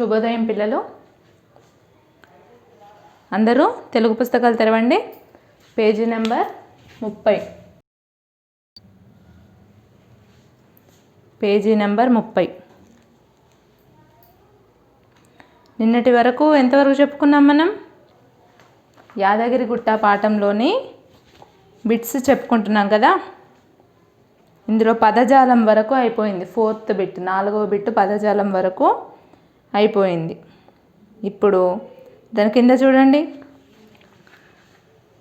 శుభోదయం పిల్లలు. అందరూ తెలుగు పుస్తకాలు తెరవండి. పేజీ నెంబర్ ముప్పై. పేజీ నెంబర్ ముప్పై. నిన్నటి వరకు ఎంతవరకు చెప్పుకున్నాం మనం? యాదగిరిగుట్ట పాఠంలోని బిట్స్ చెప్పుకుంటున్నాం కదా? ఇందులో పదజాలం వరకు అయిపోయింది. ఫోర్త్ బిట్ నాలుగవ బిట్ పదజాలం వరకు అయిపోయింది. ఇప్పుడు దాని కింద చూడండి.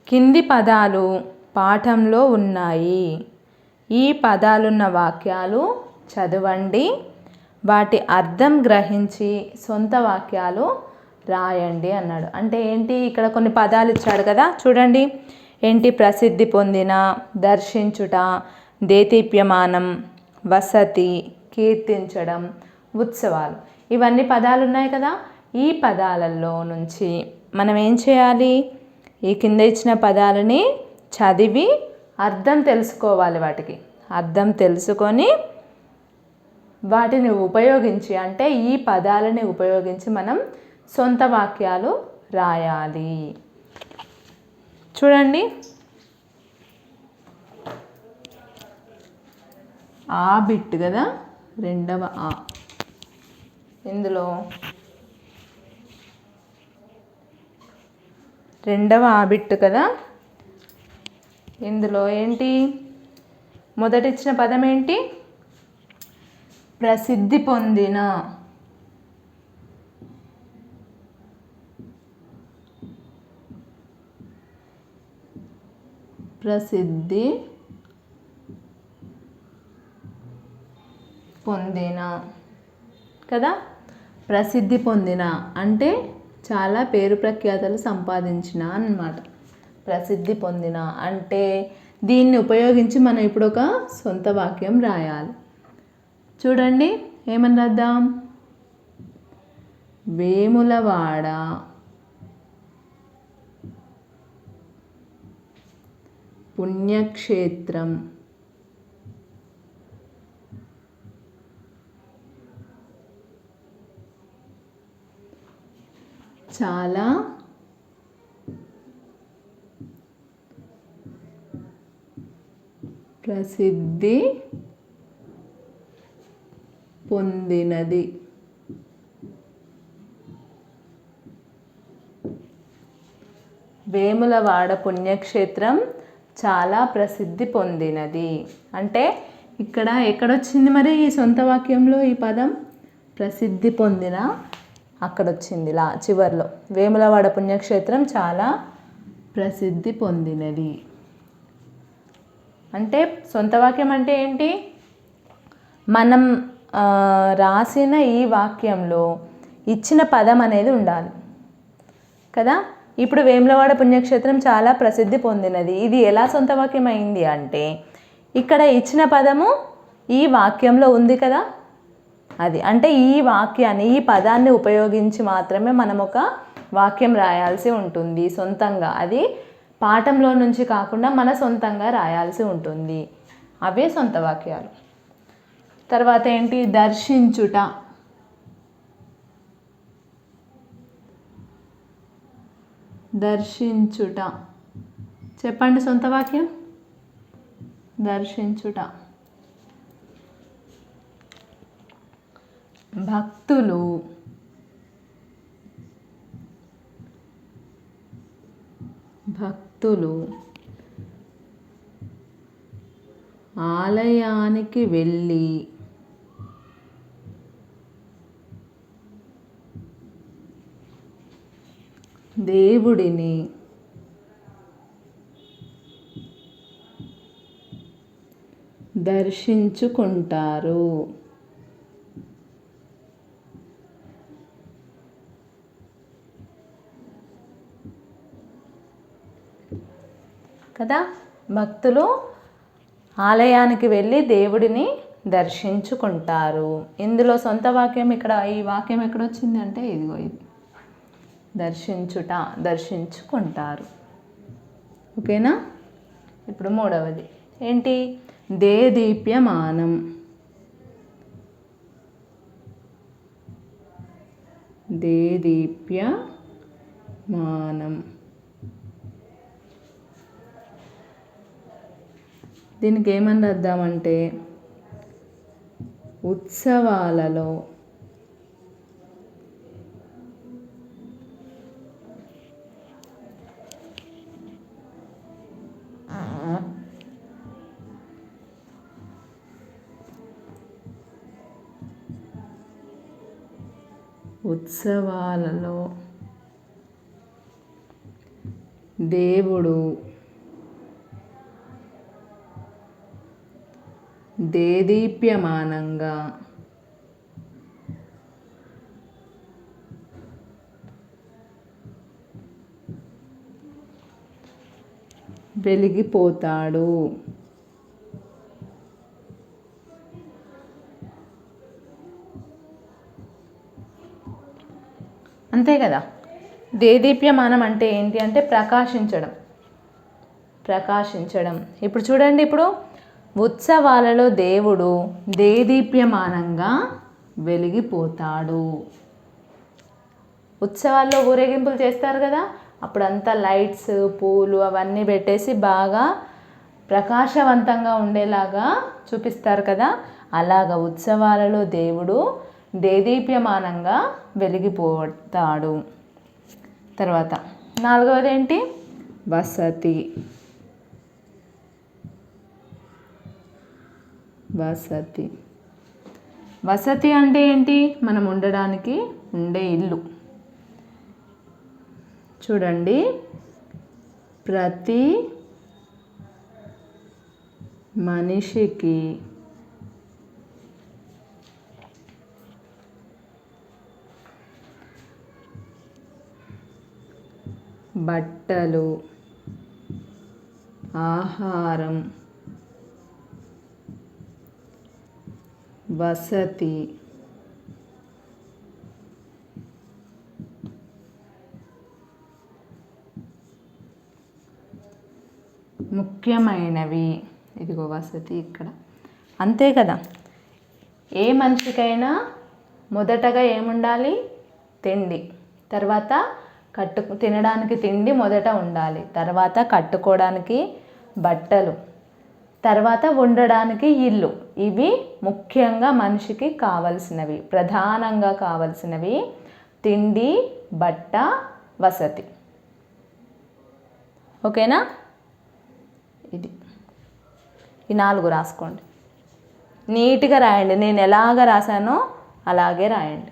కింది పదాలు పాఠంలో ఉన్నాయి. ఈ పదాలున్న వాక్యాలు చదవండి. వాటి అర్థం గ్రహించి సొంత వాక్యాలు రాయండి అన్నాడు. అంటే ఏంటి? ఇక్కడ కొన్ని పదాలు ఇచ్చాడు కదా. చూడండి. ఏంటి? ప్రసిద్ధి పొందిన దర్శించుట దేదీప్యమానం వసతి కీర్తించడం ఉత్సవాలు. ఇవన్నీ పదాలు ఉన్నాయి కదా. ఈ పదాలలో నుంచి మనం ఏం చేయాలి? ఈ కింద ఇచ్చిన పదాలని చదివి అర్థం తెలుసుకోవాలి వాటికి. అర్థం తెలుసుకొని వాటిని ఉపయోగించి అంటే ఈ పదాలని ఉపయోగించి మనం సొంత వాక్యాలు రాయాలి. చూడండి. ఆ బిట్ కదా రెండవ ఆ. ఇందులో రెండవ ఆబిట్టు కదా? ఇందులో ఏంటి? మొదటిచ్చిన పదం ఏంటి? ప్రసిద్ధి పొందిన. ప్రసిద్ధి పొందిన. కదా? ప్రసిద్ధి పొందిన అంటే చాలా పేరు ప్రఖ్యాతలు సంపాదించిన అన్నమాట. ప్రసిద్ధి పొందిన అంటే దీన్ని ఉపయోగించి మనం ఇప్పుడు ఒక సొంత వాక్యం రాయాలి. చూడండి ఏమని రాద్దాం? వేములవాడ పుణ్యక్షేత్రం చాలా. ప్రసిద్ధి పొందినది. వేములవాడ పుణ్యక్షేత్రం చాలా ప్రసిద్ధి పొందినది. అంటే ఇక్కడ ఎక్కడొచ్చింది మరి ఈ సొంత వాక్యంలో ఈ పదం? ప్రసిద్ధి పొందిన అక్కడ వచ్చింది లా చివర్లో. వేములవాడ పుణ్యక్షేత్రం చాలా ప్రసిద్ధి పొందినది. అంటే సొంత వాక్యం అంటే ఏంటి? మనం రాసిన ఈ వాక్యంలో ఇచ్చిన పదం అనేది ఉండాలి. కదా? ఇప్పుడు వేములవాడ పుణ్యక్షేత్రం చాలా ప్రసిద్ధి పొందినది. ఇది ఎలా సొంత వాక్యం అయింది అంటే ఇక్కడ ఇచ్చిన పదము ఈ వాక్యంలో ఉంది కదా? అది. అంటే ఈ వాక్యాన్ని ఈ పదాన్ని ఉపయోగించి మాత్రమే మనం ఒక వాక్యం రాయాల్సి ఉంటుంది సొంతంగా. అది పాఠంలో నుంచి కాకుండా మన సొంతంగా రాయాల్సి ఉంటుంది. అవే సొంత వాక్యాలు. తర్వాత ఏంటి? దర్శించుట. దర్శించుట. చెప్పండి సొంత వాక్యం. దర్శించుట. భక్తులు. భక్తులు. ఆలయానికి వెళ్ళి దేవుడిని దర్శించుకుంటారు. కదా? భక్తులు ఆలయానికి వెళ్ళి దేవుడిని దర్శించుకుంటారు. ఇందులో సొంత వాక్యం ఇక్కడ ఈ వాక్యం ఎక్కడ వచ్చింది అంటే ఇదిగో ఇది. దర్శించుట దర్శించుకుంటారు. ఓకేనా? ఇప్పుడు మూడవది. ఏంటి? దేదీప్యమానం. దేదీప్య మానం దీనికి ఏమని రాద్దామంటే ఉత్సవాలలో ఉత్సవాలలో దేవుడు దేదీప్యమానంగా. వెలిగిపోతాడు. అంతే కదా? దేదీప్యమానం అంటే ఏంటి అంటే ప్రకాశించడం. ప్రకాశించడం. ఇప్పుడు చూడండి ఇప్పుడు. ఉత్సవాలలో దేవుడు దేదీప్యమానంగా వెలిగిపోతాడు. ఉత్సవాల్లో ఊరేగింపులు చేస్తారు కదా అప్పుడంతా లైట్స్ పూలు అవన్నీ పెట్టేసి బాగా ప్రకాశవంతంగా ఉండేలాగా చూపిస్తారు కదా. అలాగ ఉత్సవాలలో దేవుడు దేదీప్యమానంగా వెలిగిపోతాడు. తర్వాత నాలుగవది ఏంటి వసతి. వసతి. వసతి అంటే ఏంటి? మనం ఉండడానికి ఉండే ఇల్లు. చూడండి. ప్రతి మనిషికి బట్టలు ఆహారం వసతి. ముఖ్యమైనవి. ఇదిగో వసతి ఇక్కడ. అంతే కదా. ఏ మనిషికైనా మొదటగా ఏముండాలి? తిండి. తర్వాత కట్టు తినడానికి తిండి మొదట ఉండాలి. తర్వాత కట్టుకోవడానికి బట్టలు. తర్వాత ఉండడానికి ఇల్లు. ఇవి ముఖ్యంగా మనిషికి కావలసినవి ప్రధానంగా కావలసినవి తిండి బట్ట వసతి. ఓకేనా? ఇది. ఈ నాలుగు రాసుకోండి. నీట్గా రాయండి. నేను ఎలాగ రాశానో అలాగే రాయండి.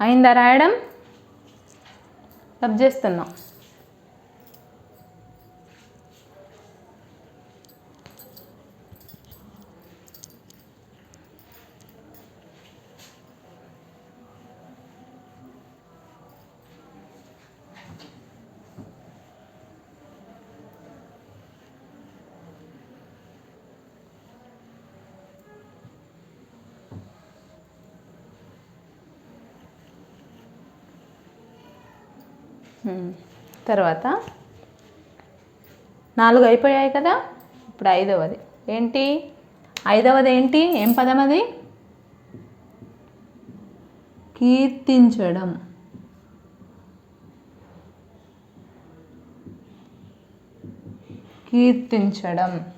అయిందా రాయడం? రబ్ చేస్తున్నాం. తర్వాత నాలుగు అయిపోయాయి కదా? ఇప్పుడు ఐదవది. ఏంటి? ఐదవది ఏంటి? ఏం పదం అది కీర్తించడం. కీర్తించడం.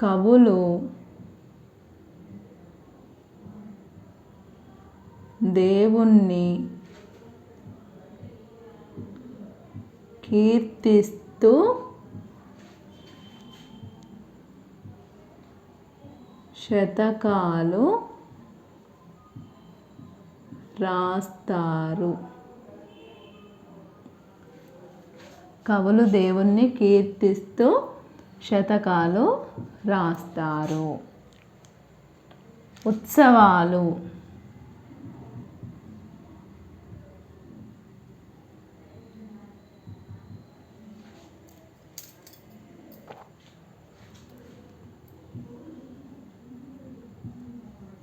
కవులు దేవుణ్ణి కీర్తిస్తూ శతకాలు రాస్తారు. కవులు దేవుణ్ణి కీర్తిస్తూ శతకాలు రాస్తారు. ఉత్సవాలు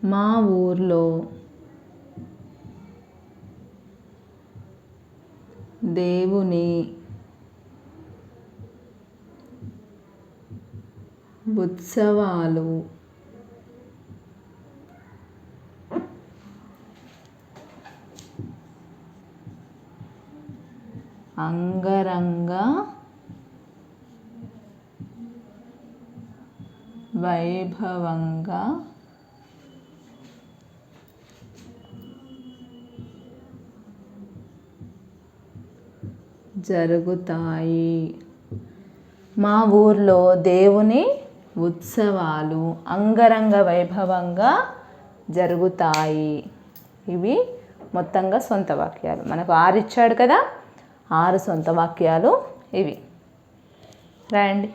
మా ఊర్లో దేవుని ఉత్సవాలు అంగరంగ వైభవంగా జరుగుతాయి. మా ఊర్లో దేవుని ఉత్సవాలు అంగరంగ వైభవంగా జరుగుతాయి. ఇవి మొత్తంగా సొంత వాక్యాలు. మనకు ఆరు ఇచ్చాడు కదా ఆరు సొంత వాక్యాలు ఇవి. రాయండి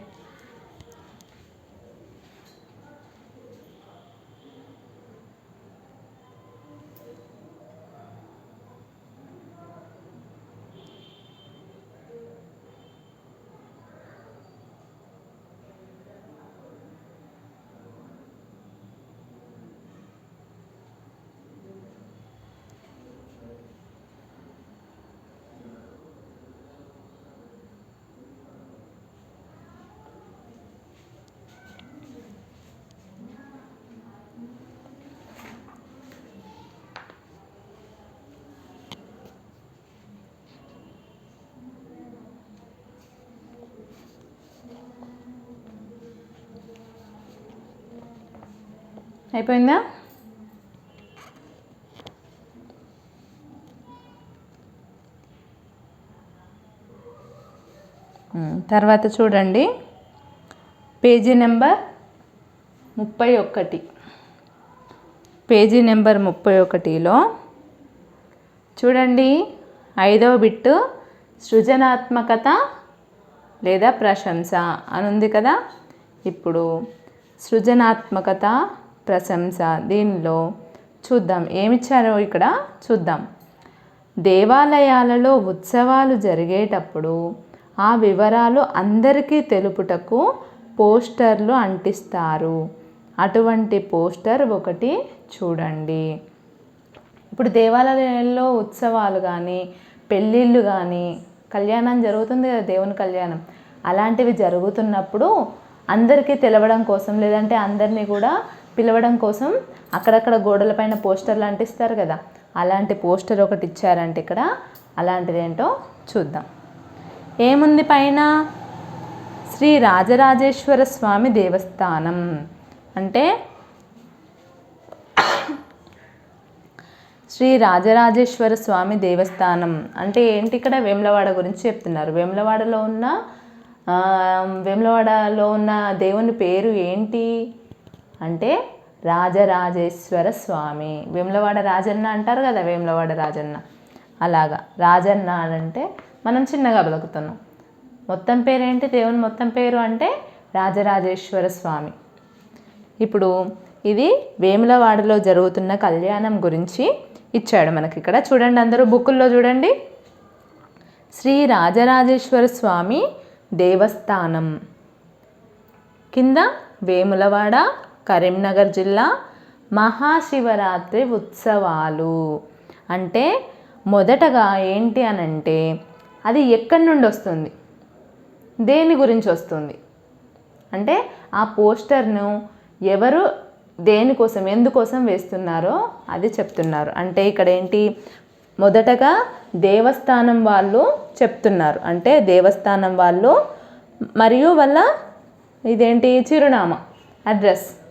అయిపోయిందా? తర్వాత చూడండి. పేజీ నెంబర్ ముప్పై ఒకటి. పేజీ నెంబర్ ముప్పై ఒకటిలో చూడండి ఐదవ బిట్టు సృజనాత్మకత లేదా ప్రశంస అని ఉంది కదా. ఇప్పుడు సృజనాత్మకత ప్రశంస. దీనిలో చూద్దాం. ఏమిచ్చారో ఇక్కడ? చూద్దాం. దేవాలయాలలో ఉత్సవాలు జరిగేటప్పుడు ఆ వివరాలు అందరికీ తెలుపుటకు పోస్టర్లు అంటిస్తారు. అటువంటి పోస్టర్ ఒకటి చూడండి. ఇప్పుడు దేవాలయాల్లో ఉత్సవాలు కానీ పెళ్ళిళ్ళు కానీ కళ్యాణం జరుగుతుంది కదా దేవుని కళ్యాణం. అలాంటివి జరుగుతున్నప్పుడు అందరికీ తెలవడం కోసం లేదంటే అందరినీ కూడా పిలవడం కోసం అక్కడక్కడ గోడలపైన పోస్టర్లు అంటిస్తారు కదా. అలాంటి పోస్టర్ ఒకటి ఇచ్చారంటే ఇక్కడ. అలాంటిది ఏంటో చూద్దాం. ఏముంది పైన? శ్రీ రాజరాజేశ్వర స్వామి దేవస్థానం. అంటే శ్రీ రాజరాజేశ్వర స్వామి దేవస్థానం. అంటే ఏంటి ఇక్కడ? వేములవాడ గురించి చెప్తున్నారు. వేములవాడలో ఉన్న వేములవాడలో ఉన్న దేవుని పేరు ఏంటి? అంటే రాజరాజేశ్వర స్వామి. వేములవాడ రాజన్న అంటారు కదా వేములవాడ రాజన్న. అలాగా. రాజన్న అని అంటే మనం చిన్నగా బతుకుతున్నాం. మొత్తం పేరు ఏంటి దేవుని మొత్తం పేరు అంటే రాజరాజేశ్వర స్వామి. ఇప్పుడు ఇది వేములవాడలో జరుగుతున్న కళ్యాణం గురించి ఇచ్చాడు మనకి ఇక్కడ. చూడండి అందరూ బుక్కుల్లో చూడండి. శ్రీ రాజరాజేశ్వర స్వామి దేవస్థానం. కింద వేములవాడ కరీంనగర్ జిల్లా మహాశివరాత్రి ఉత్సవాలు. అంటే మొదటగా ఏంటి అని అంటే అది ఎక్కడి నుండి వస్తుంది? దేని గురించి వస్తుంది? అంటే ఆ పోస్టర్ను ఎవరు దేనికోసం ఎందుకోసం వేస్తున్నారో అది చెప్తున్నారు. అంటే ఇక్కడ ఏంటి? మొదటగా దేవస్థానం వాళ్ళు చెప్తున్నారు. అంటే దేవస్థానం వాళ్ళు మరియు వాళ్ళ ఇదేంటి? చిరునామా అడ్రస్.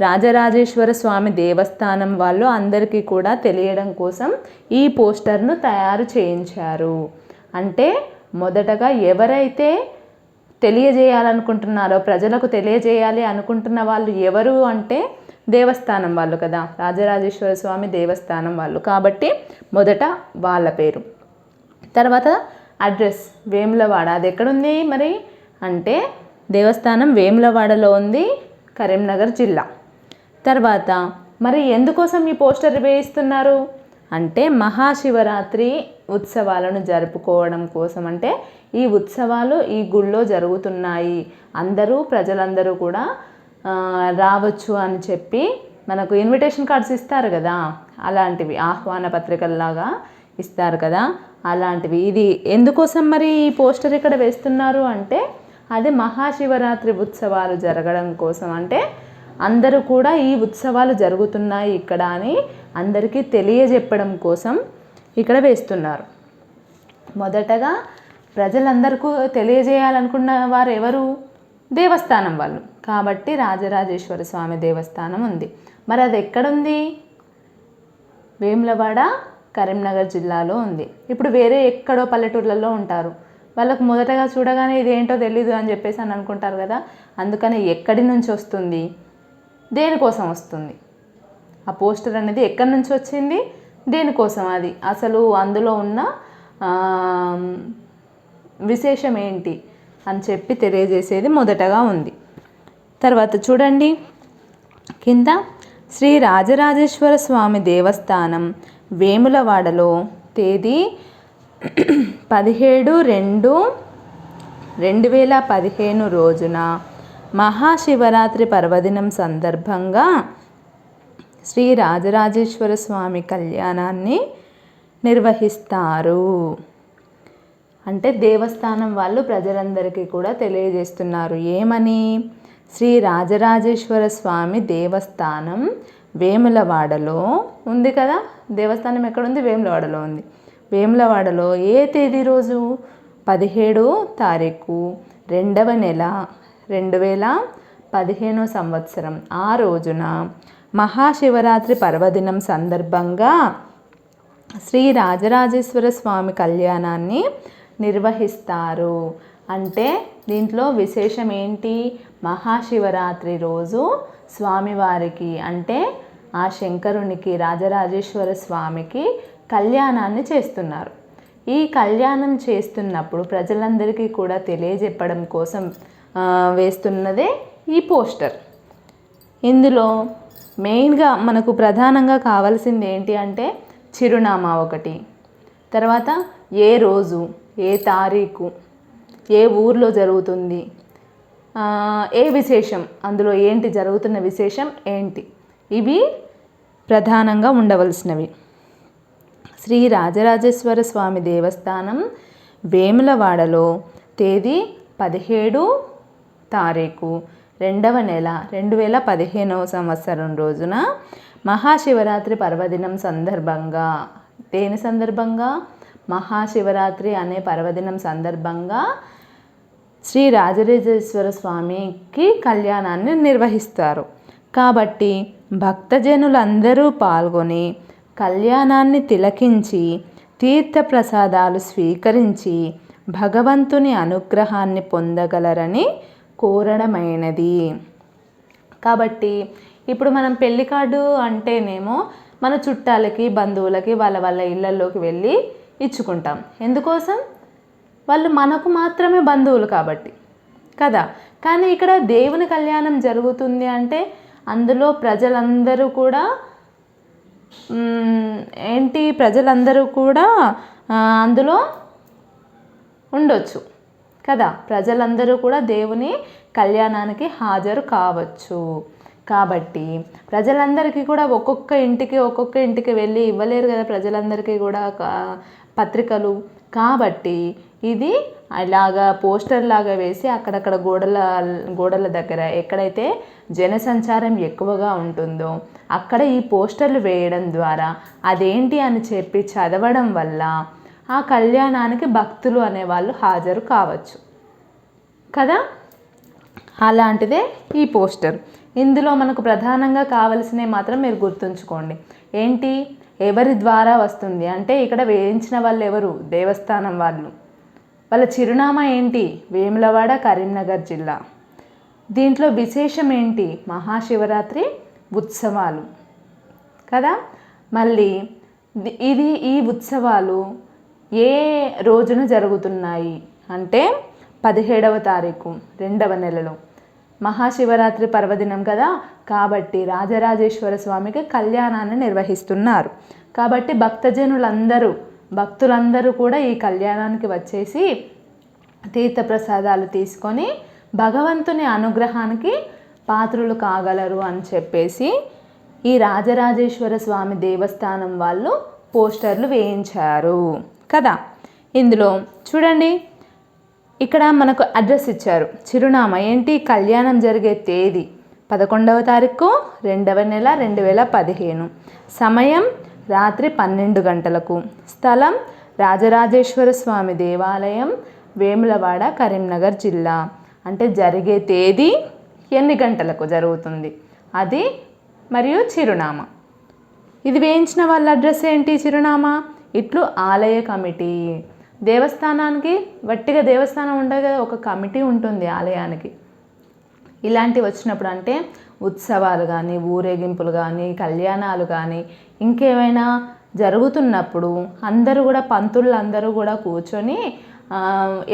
రాజరాజేశ్వర స్వామి దేవస్థానం వాళ్ళు అందరికీ కూడా తెలియడం కోసం ఈ పోస్టర్ను తయారు చేయించారు. అంటే మొదటగా ఎవరైతే తెలియజేయాలనుకుంటున్నారో ప్రజలకు తెలియజేయాలి అనుకుంటున్న వాళ్ళు ఎవరు అంటే దేవస్థానం వాళ్ళు కదా రాజరాజేశ్వర స్వామి దేవస్థానం వాళ్ళు. కాబట్టి మొదట వాళ్ళ పేరు. తర్వాత అడ్రస్ వేములవాడ. అది ఎక్కడుంది మరి? అంటే దేవస్థానం వేములవాడలో ఉంది కరీంనగర్ జిల్లా. తర్వాత మరి ఎందుకోసం ఈ పోస్టర్ వేయిస్తున్నారు? అంటే మహాశివరాత్రి ఉత్సవాలను జరుపుకోవడం కోసం. అంటే ఈ ఉత్సవాలు ఈ గుళ్ళో జరుగుతున్నాయి. అందరూ ప్రజలందరూ కూడా రావచ్చు అని చెప్పి మనకు ఇన్విటేషన్ కార్డ్స్ ఇస్తారు కదా. అలాంటివి ఆహ్వాన పత్రికల్లాగా ఇస్తారు కదా. అలాంటివి. ఇది ఎందుకోసం మరి ఈ పోస్టర్ ఇక్కడ వేస్తున్నారు? అంటే అది మహాశివరాత్రి ఉత్సవాలు జరగడం కోసం. అంటే అందరూ కూడా ఈ ఉత్సవాలు జరుగుతున్నాయి ఇక్కడ అని అందరికీ తెలియజెప్పడం కోసం ఇక్కడ వేస్తున్నారు. మొదటగా ప్రజలందరికీ తెలియజేయాలనుకున్న వారు ఎవరు దేవస్థానం వాళ్ళు. కాబట్టి రాజరాజేశ్వర స్వామి దేవస్థానం ఉంది. మరి అది ఎక్కడుంది? వేములవాడ కరీంనగర్ జిల్లాలో ఉంది. ఇప్పుడు వేరే ఎక్కడో పల్లెటూర్లలో ఉంటారు. వాళ్ళకు మొదటగా చూడగానే ఇదేంటో తెలీదు అని చెప్పేసి అని అనుకుంటారు కదా. అందుకని ఎక్కడి నుంచి వస్తుంది? దేనికోసం వస్తుంది? ఆ పోస్టర్ అనేది ఎక్కడి నుంచి వచ్చింది? దేనికోసం అది? అసలు అందులో ఉన్న విశేషం ఏంటి అని చెప్పి తెలియజేసేది మొదటగా ఉంది. తర్వాత చూడండి. కింద శ్రీ రాజరాజేశ్వర స్వామి దేవస్థానం వేములవాడలో తేదీ పదిహేడు రెండు రెండు వేల పదిహేను రోజున మహాశివరాత్రి పర్వదినం సందర్భంగా శ్రీ రాజరాజేశ్వర స్వామి కళ్యాణాన్ని నిర్వహిస్తారు. అంటే దేవస్థానం వాళ్ళు ప్రజలందరికీ కూడా తెలియజేస్తున్నారు. ఏమని? శ్రీ రాజరాజేశ్వర స్వామి దేవస్థానం వేములవాడలో ఉంది కదా? దేవస్థానం ఎక్కడుంది? వేములవాడలో ఉంది. వేములవాడలో ఏ తేదీ రోజు? పదిహేడో తారీఖు రెండవ నెల రెండు వేల పదిహేనో సంవత్సరం. ఆ రోజున మహాశివరాత్రి పర్వదినం సందర్భంగా శ్రీ రాజరాజేశ్వర స్వామి కళ్యాణాన్ని నిర్వహిస్తారు. అంటే దీంట్లో విశేషం ఏంటి? మహాశివరాత్రి రోజు స్వామివారికి అంటే ఆ శంకరునికి రాజరాజేశ్వర స్వామికి కళ్యాణాన్ని చేస్తున్నారు. ఈ కళ్యాణం చేస్తున్నప్పుడు ప్రజలందరికీ కూడా తెలియజెప్పడం కోసం వేస్తున్నదే ఈ పోస్టర్. ఇందులో మెయిన్గా మనకు ప్రధానంగా కావాల్సింది ఏంటి అంటే చిరునామా ఒకటి. తర్వాత ఏ రోజు ఏ తారీఖు ఏ ఊర్లో జరుగుతుంది ఏ విశేషం అందులో ఏంటి జరుగుతున్న విశేషం ఏంటి ఇవి ప్రధానంగా ఉండవలసినవి. శ్రీ రాజరాజేశ్వర స్వామి దేవస్థానం వేములవాడలో తేదీ పదిహేడు తారీఖు రెండవ నెల రెండు వేల పదిహేనవ సంవత్సరం రోజున మహాశివరాత్రి పర్వదినం సందర్భంగా. దేని సందర్భంగా? మహాశివరాత్రి అనే పర్వదినం సందర్భంగా శ్రీ రాజరాజేశ్వర స్వామికి కళ్యాణాన్ని నిర్వహిస్తారు. కాబట్టి భక్తజనులందరూ పాల్గొని కళ్యాణాన్ని తిలకించి తీర్థప్రసాదాలు స్వీకరించి భగవంతుని అనుగ్రహాన్ని పొందగలరని కోరడమైనది కాబట్టి ఇప్పుడు మనం పెళ్ళి కార్డు అంటేనేమో మన చుట్టాలకి బంధువులకి వాళ్ళ వాళ్ళ ఇళ్ళల్లోకి వెళ్ళి ఇచ్చుకుంటాం. ఎందుకోసం? వాళ్ళు మనకు మాత్రమే బంధువులు కాబట్టి. కదా? కానీ ఇక్కడ దేవుని కళ్యాణం జరుగుతుంది అంటే అందులో ప్రజలందరూ కూడా ఏంటి? ప్రజలందరూ కూడా అందులో ఉండొచ్చు. కదా ప్రజలందరూ కూడా దేవుని కళ్యాణానికి హాజరు కావచ్చు. కాబట్టి ప్రజలందరికీ కూడా ఒక్కొక్క ఇంటికి ఒక్కొక్క ఇంటికి వెళ్ళి ఇవ్వలేరు కదా ప్రజలందరికీ కూడా పత్రికలు. కాబట్టి ఇది ఇలాగా పోస్టర్ లాగా వేసి అక్కడక్కడ గోడల గోడల దగ్గర ఎక్కడైతే జనసంచారం ఎక్కువగా ఉంటుందో అక్కడ ఈ పోస్టర్లు వేయడం ద్వారా అదేంటి అని చెప్పి చదవడం వల్ల ఆ కళ్యాణానికి భక్తులు అనేవాళ్ళు హాజరు కావచ్చు. కదా? అలాంటిదే ఈ పోస్టర్. ఇందులో మనకు ప్రధానంగా కావలసినవి మాత్రం మీరు గుర్తుంచుకోండి. ఏంటి? ఎవరి ద్వారా వస్తుంది? అంటే ఇక్కడ వేయించిన వాళ్ళు ఎవరు? దేవస్థానం వాళ్ళు. వాళ్ళ చిరునామా ఏంటి? వేములవాడ కరీంనగర్ జిల్లా. దీంట్లో విశేషం ఏంటి? మహాశివరాత్రి ఉత్సవాలు. కదా? మళ్ళీ ఇది ఈ ఉత్సవాలు ఏ రోజున జరుగుతున్నాయి? అంటే పదిహేడవ తారీఖు రెండవ నెలలో. మహాశివరాత్రి పర్వదినం కదా? కాబట్టి రాజరాజేశ్వర స్వామికి కళ్యాణాన్ని నిర్వహిస్తున్నారు. కాబట్టి భక్తజనులందరూ భక్తులందరూ కూడా ఈ కళ్యాణానికి వచ్చేసి తీర్థప్రసాదాలు తీసుకొని భగవంతుని అనుగ్రహానికి పాత్రులు కాగలరు అని చెప్పేసి ఈ రాజరాజేశ్వర స్వామి దేవస్థానం వాళ్ళు పోస్టర్లు వేయించారు. కదా? ఇందులో చూడండి. ఇక్కడ మనకు అడ్రస్ ఇచ్చారు. చిరునామా ఏంటి? కళ్యాణం జరిగే తేదీ పదకొండవ తారీఖు రెండవ నెల రెండు వేల పదిహేను. సమయం రాత్రి పన్నెండు గంటలకు. స్థలం రాజరాజేశ్వర స్వామి దేవాలయం వేములవాడ కరీంనగర్ జిల్లా. అంటే జరిగే తేదీ ఎన్ని గంటలకు జరుగుతుంది? అది మరియు చిరునామా. ఇది వేయించిన వాళ్ళ అడ్రస్ ఏంటి? చిరునామా? ఇట్లు ఆలయ కమిటీ. దేవస్థానానికి వట్టిగా దేవస్థానం ఉండగా ఒక కమిటీ ఉంటుంది ఆలయానికి. ఇలాంటివి వచ్చినప్పుడు అంటే ఉత్సవాలు కానీ ఊరేగింపులు కానీ కళ్యాణాలు కానీ ఇంకేమైనా జరుగుతున్నప్పుడు అందరూ కూడా పంతులు అందరూ కూడా కూర్చొని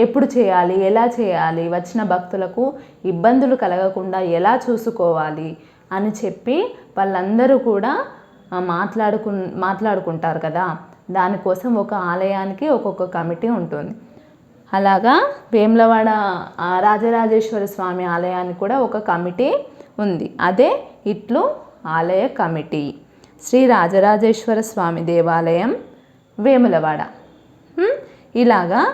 ఎప్పుడు చేయాలి ఎలా చేయాలి వచ్చిన భక్తులకు ఇబ్బందులు కలగకుండా ఎలా చూసుకోవాలి అని చెప్పి వాళ్ళందరూ కూడా మాట్లాడుకు మాట్లాడుకుంటారు కదా. దానికోసం ఒక ఆలయానికి ఒక్కొక్క కమిటీ ఉంటుంది. అలాగా వేములవాడ ఆ, రాజరాజేశ్వర స్వామి ఆలయానికి కూడా ఒక కమిటీ ఉంది. అదే ఇట్లు ఆలయ కమిటీ. శ్రీ రాజరాజేశ్వర స్వామి దేవాలయం వేములవాడ. ఇలాగా.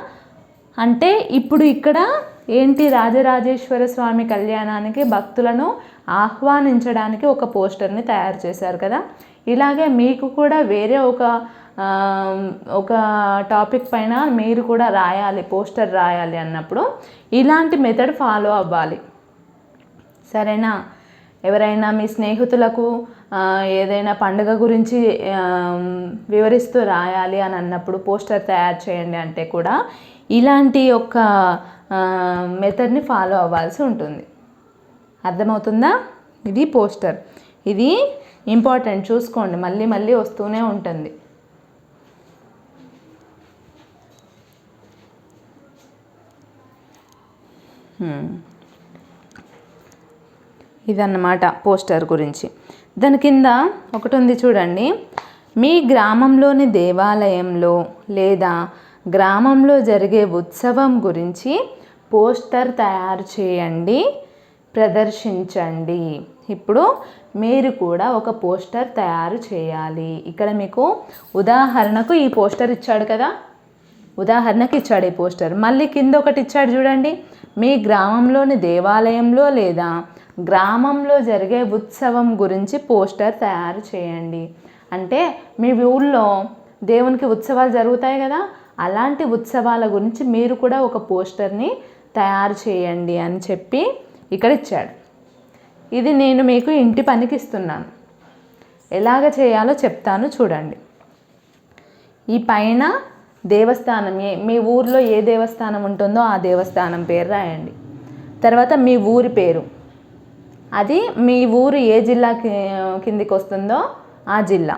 అంటే ఇప్పుడు ఇక్కడ ఏంటి రాజరాజేశ్వర స్వామి కళ్యాణానికి భక్తులను ఆహ్వానించడానికి ఒక పోస్టర్ని తయారు చేశారు కదా. ఇలాగే మీకు కూడా వేరే ఒక ఒక టాపిక్ పైన మీరు కూడా రాయాలి పోస్టర్ రాయాలి అన్నప్పుడు ఇలాంటి మెథడ్ ఫాలో అవ్వాలి. సరేనా? ఎవరైనా మీ స్నేహితులకు ఏదైనా పండుగ గురించి వివరిస్తూ రాయాలి అని అన్నప్పుడు పోస్టర్ తయారు చేయండి అంటే కూడా ఇలాంటి ఒక మెథడ్ని ఫాలో అవ్వాల్సి ఉంటుంది. అర్థమవుతుందా? ఇది పోస్టర్. ఇది ఇంపార్టెంట్. చూసుకోండి. మళ్ళీ మళ్ళీ వస్తూనే ఉంటుంది. ఇదన్నమాట పోస్టర్ గురించి. దాని కింద ఒకటి ఉంది చూడండి. మీ గ్రామంలోని దేవాలయంలో లేదా గ్రామంలో జరిగే ఉత్సవం గురించి పోస్టర్ తయారు చేయండి ప్రదర్శించండి. ఇప్పుడు మీరు కూడా ఒక పోస్టర్ తయారు చేయాలి. ఇక్కడ మీకు ఉదాహరణకు ఈ పోస్టర్ ఇచ్చాడు కదా. ఉదాహరణకి ఇచ్చాడు ఈ పోస్టర్. మళ్ళీ కింద ఒకటి ఇచ్చాడు చూడండి. మీ గ్రామంలోని దేవాలయంలో లేదా గ్రామంలో జరిగే ఉత్సవం గురించి పోస్టర్ తయారు చేయండి. అంటే మీ ఊళ్ళో దేవునికి ఉత్సవాలు జరుగుతాయి కదా అలాంటి ఉత్సవాల గురించి మీరు కూడా ఒక పోస్టర్ని తయారు చేయండి అని చెప్పి ఇక్కడ ఇచ్చాడు. ఇది నేను మీకు ఇంటి పనికి ఇస్తున్నాను. ఎలాగ చేయాలో చెప్తాను చూడండి. ఈ పైన దేవస్థానం ఏ మీ ఊర్లో ఏ దేవస్థానం ఉంటుందో ఆ దేవస్థానం పేరు రాయండి. తర్వాత మీ ఊరి పేరు. అది మీ ఊరు ఏ జిల్లా కిందికి వస్తుందో ఆ జిల్లా.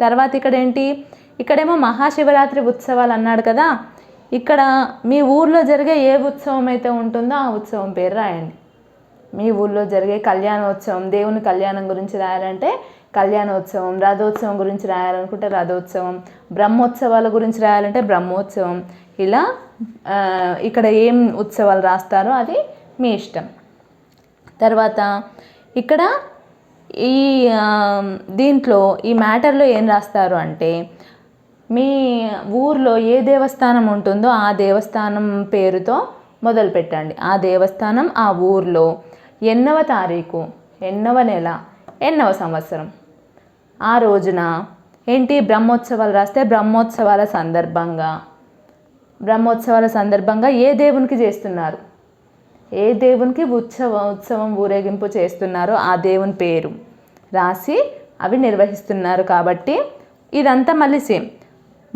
తర్వాత ఇక్కడ ఏంటి ఇక్కడేమో మహాశివరాత్రి ఉత్సవాలు అన్నాడు కదా. ఇక్కడ మీ ఊర్లో జరిగే ఏ ఉత్సవం అయితే ఉంటుందో ఆ ఉత్సవం పేరు రాయండి. మీ ఊళ్ళో జరిగే కళ్యాణోత్సవం దేవుని కళ్యాణం గురించి రాయాలంటే కళ్యాణోత్సవం రథోత్సవం గురించి రాయాలనుకుంటే రథోత్సవం బ్రహ్మోత్సవాల గురించి రాయాలంటే బ్రహ్మోత్సవం. ఇలా ఇక్కడ ఏం ఉత్సవాలు రాస్తారో అది మీ ఇష్టం. తర్వాత ఇక్కడ ఈ దీంట్లో ఈ మ్యాటర్లో ఏం రాస్తారు అంటే మీ ఊర్లో ఏ దేవస్థానం ఉంటుందో ఆ దేవస్థానం పేరుతో మొదలు పెట్టండి. ఆ దేవస్థానం ఆ ఊర్లో ఎన్నవ తారీఖు ఎన్నవ నెల ఎన్నవ సంవత్సరం. ఆ రోజున ఏంటి బ్రహ్మోత్సవాలు రాస్తే బ్రహ్మోత్సవాల సందర్భంగా? బ్రహ్మోత్సవాల సందర్భంగా ఏ దేవునికి చేస్తున్నారు? ఏ దేవునికి ఉత్సవం ఉత్సవం ఊరేగింపు చేస్తున్నారో ఆ దేవుని పేరు రాసి అవి నిర్వహిస్తున్నారు కాబట్టి ఇదంతా మళ్ళీ సేమ్.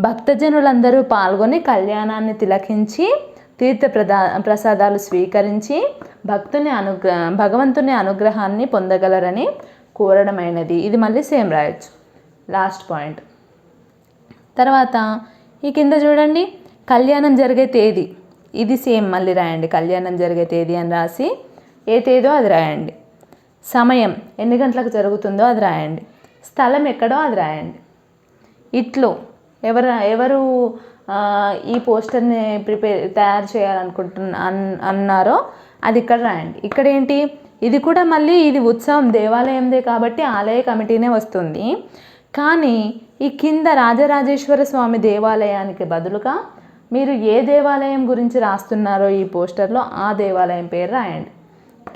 భక్తజనులందరూ పాల్గొని కళ్యాణాన్ని తిలకించి తీర్థ ప్రదా ప్రసాదాలు స్వీకరించి భక్తుని అనుగ్ర భగవంతుని అనుగ్రహాన్ని పొందగలరని కోరడమైనది. ఇది మళ్ళీ సేమ్ రాయొచ్చు లాస్ట్ పాయింట్ తర్వాత ఈ కింద చూడండి కళ్యాణం జరిగే తేదీ. ఇది సేమ్ మళ్ళీ రాయండి. కళ్యాణం జరిగే తేదీ అని రాసి ఏ తేదో అది రాయండి. సమయం ఎన్ని గంటలకు జరుగుతుందో అది రాయండి. స్థలం ఎక్కడో అది రాయండి. ఇట్లు. ఎవరు ఎవరు ఈ పోస్టర్ని ప్రిపేర్ తయారు చేయాలనుకుంటున్న అన్ అన్నారో అది ఇక్కడ రాయండి. ఇక్కడ ఏంటి? ఇది కూడా మళ్ళీ ఇది ఉత్సవం దేవాలయందే కాబట్టి ఆలయ కమిటీనే వస్తుంది. కానీ ఈ కింద రాజరాజేశ్వర స్వామి దేవాలయానికి బదులుగా మీరు ఏ దేవాలయం గురించి రాస్తున్నారో ఈ పోస్టర్లో ఆ దేవాలయం పేరు రాయండి.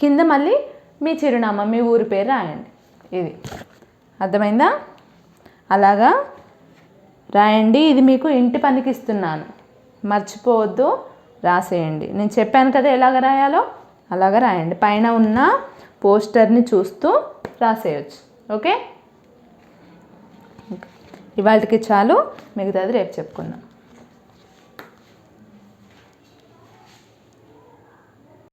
కింద మళ్ళీ మీ చిరునామా మీ ఊరి పేరు రాయండి. ఇది. అర్థమైందా? అలాగా? రాయండి. ఇది మీకు ఇంటి పనికి ఇస్తున్నాను మర్చిపోవద్దు. రాసేయండి. నేను చెప్పాను కదా ఎలాగ రాయాలో? అలాగ రాయండి. పైన ఉన్న పోస్టర్ని చూస్తూ రాసేయచ్చు. ఓకే? ఇవాళకి చాలు. మిగతాది రేపు చెప్పుకుందాం.